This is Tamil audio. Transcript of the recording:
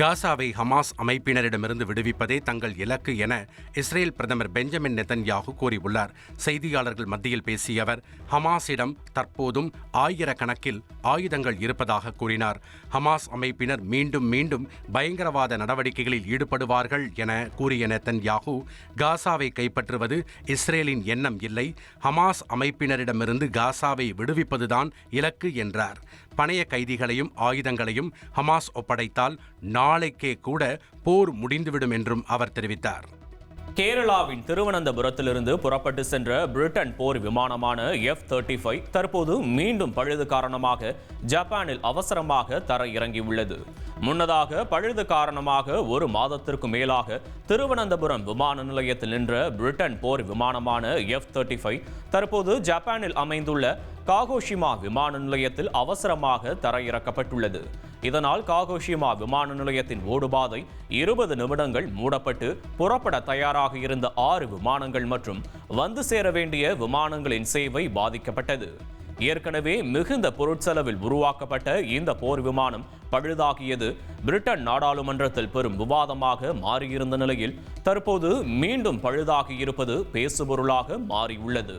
காசாவை ஹமாஸ் அமைப்பினரிடமிருந்து விடுவிப்பதே தங்கள் இலக்கு என இஸ்ரேல் பிரதமர் பெஞ்சமின் நெதன்யாகு கூறியுள்ளார். செய்தியாளர்கள் மத்தியில் பேசிய அவர் ஹமாஸிடம் தற்போதும் ஆயிரக்கணக்கில் ஆயுதங்கள் இருப்பதாக கூறினார். ஹமாஸ் அமைப்பினர் மீண்டும் மீண்டும் பயங்கரவாத நடவடிக்கைகளில் ஈடுபடுவார்கள் என கூறிய நெதன்யாகு காசாவை கைப்பற்றுவது இஸ்ரேலின் எண்ணம் இல்லை ஹமாஸ் அமைப்பினரிடமிருந்து காசாவை விடுவிப்பதுதான் இலக்கு என்றார். பணைய கைதிகளையும் ஆயுதங்களையும் ஹமாஸ் ஒப்படைத்தால் நாளைக்கே கூட போர் முடிந்துவிடும் என்றும் அவர் தெரிவித்தார். கேரளாவின் திருவனந்தபுரத்திலிருந்து புறப்பட்டு சென்ற பிரிட்டன் போர் விமானமான எஃப் தேர்ட்டி ஃபைவ் தற்போது மீண்டும் பழுது காரணமாக ஜப்பானில் அவசரமாக தர இறங்கியுள்ளது முன்னதாக பழுது காரணமாக ஒரு மாதத்திற்கு மேலாக திருவனந்தபுரம் விமான நிலையத்தில் நின்ற பிரிட்டன் போர் விமானமான எஃப் தேர்ட்டி ஃபைவ் தற்போது ஜப்பானில் அமைந்துள்ள காகோஷிமா விமான நிலையத்தில் அவசரமாக தரையிறக்கப்பட்டுள்ளது. இதனால் காகோஷிமா விமான நிலையத்தின் ஓடுபாதை இருபது நிமிடங்கள் மூடப்பட்டு புறப்பட தயாராக இருந்த ஆறு விமானங்கள் மற்றும் வந்து சேர வேண்டிய விமானங்களின் சேவை பாதிக்கப்பட்டது. ஏற்கனவே மிகுந்த பொருட்செலவில் உருவாக்கப்பட்ட இந்த போர் விமானம் பழுதாகியது பிரிட்டன் நாடாளுமன்றத்தில் பெரும் விவாதமாக மாறியிருந்த நிலையில் தற்போது மீண்டும் பழுதாகியிருப்பது பேசுபொருளாக மாறியுள்ளது.